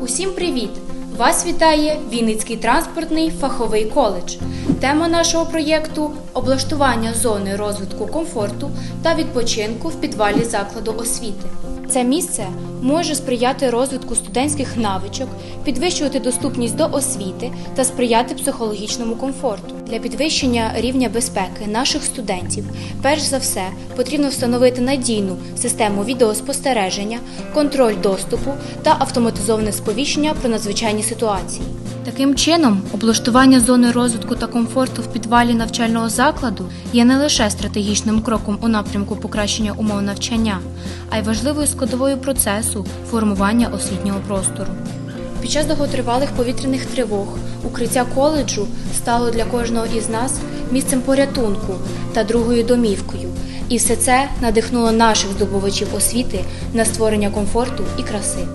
Усім привіт! Вас вітає Вінницький транспортний фаховий коледж. Тема нашого проєкту облаштування зони розвитку комфорту та відпочинку в підвалі закладу освіти. Це місце може сприяти розвитку студентських навичок, підвищувати доступність до освіти та сприяти психологічному комфорту. Для підвищення рівня безпеки наших студентів, перш за все, потрібно встановити надійну систему відеоспостереження, контроль доступу та автоматизоване сповіщення про надзвичайні ситуації. Таким чином, облаштування зони розвитку та комфорту в підвалі навчального закладу є не лише стратегічним кроком у напрямку покращення умов навчання, а й важливою складовою процесу формування освітнього простору. Під час довготривалих повітряних тривог укриття коледжу стало для кожного із нас місцем порятунку та другою домівкою. І все це надихнуло наших здобувачів освіти на створення комфорту і краси.